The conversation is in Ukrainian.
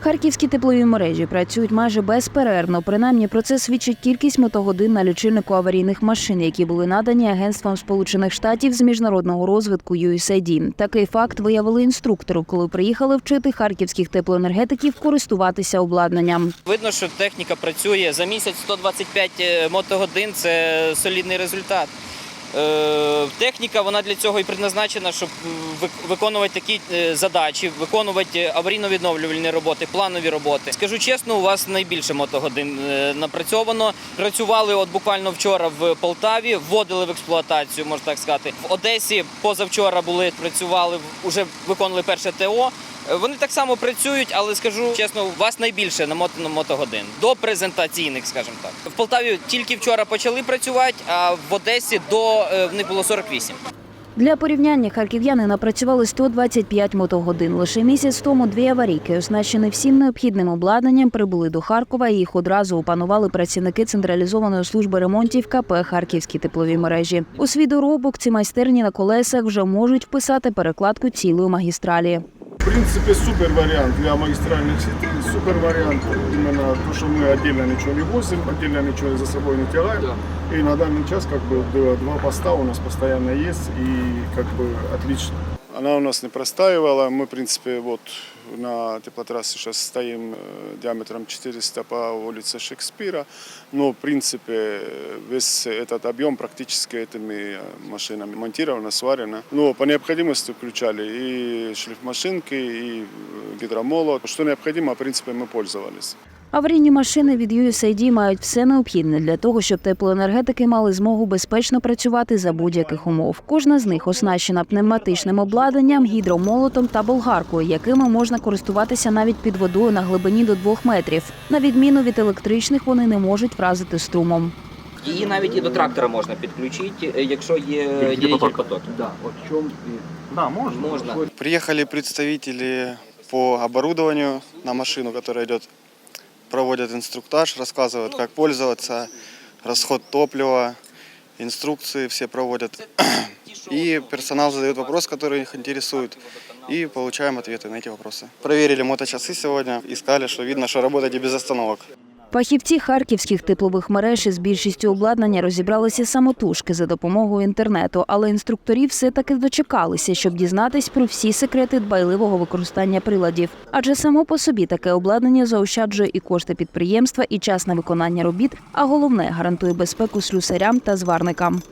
Харківські теплові мережі працюють майже безперервно. Принаймні про це свідчить кількість мотогодин на лічильнику аварійних машин, які були надані агентством Сполучених Штатів з міжнародного розвитку USAID. Такий факт виявили інструктори, коли приїхали вчити харківських теплоенергетиків користуватися обладнанням. Видно, що техніка працює за місяць 125 мотогодин це солідний результат. Е, Техніка вона для цього і предназначена, щоб виконувати такі е, задачі, виконувати аварійно-відновлювальні роботи, планові роботи. Скажу чесно, у вас найбільше мотогодин е, напрацьовано. Працювали от буквально вчора в Полтаві, вводили в експлуатацію, можна так сказати. В Одесі позавчора були, працювали, вже виконали перше ТО. Вони так само працюють, але скажу чесно, у вас найбільше намотано мотогодин до презентаційних, скажімо так. В Полтаві тільки вчора почали працювати, а в Одесі до е, в них було 48. Для порівняння харків'яни напрацювали 125 мотогодин. Лише місяць тому дві аварійки, оснащені всім необхідним обладнанням, прибули до Харкова і їх одразу опанували працівники централізованої служби ремонтів КП Харківські теплові мережі. У свій доробок ці майстерні на колесах вже можуть вписати перекладку цілої магістралі. В принципе, супер вариант для магистральных сетей. Супер вариант именно то, что мы отдельно ничего не возим, отдельно ничего за собой не тягаем. И на данный час как бы д- два поста у нас постоянно есть и как бы отлично. Она у нас не простаивала. Мы, в принципе, вот на теплотрассе сейчас стоим э, диаметром 400 по улице Шекспира. Но, в принципе, весь этот объем практически этими э, машинами монтировано, сварено. Но по необходимости включали и шлифмашинки, и э, гидромолот. Что необходимо, в принципе, мы пользовались. Аварійні машини від USAID мають все необхідне для того, щоб теплоенергетики мали змогу безпечно працювати за будь-яких умов. Кожна з них оснащена пневматичним обладнанням, гідромолотом та болгаркою, якими можна користуватися навіть під водою на глибині до двох метрів. На відміну від електричних, вони не можуть вразити струмом. Її навіть і до трактора можна підключити, е, якщо є діяльні потоки. Да, чем и... Да, можно. Можно. Приехали представители по оборудованию на машину, которая идет, проводят инструктаж, рассказывают, как пользоваться, расход топлива, инструкции все проводят. И персонал задает вопрос, который их интересует, и получаем ответы на эти вопросы. Проверили моточасы сегодня и сказали, что видно, что работаете без остановок. Фахівці харківських теплових мереж із більшістю обладнання розібралися самотужки за допомогою інтернету, але інструкторі все таки дочекалися, щоб дізнатись про всі секрети дбайливого використання приладів. Адже само по собі таке обладнання заощаджує і кошти підприємства, і час на виконання робіт, а головне гарантує безпеку слюсарям та зварникам.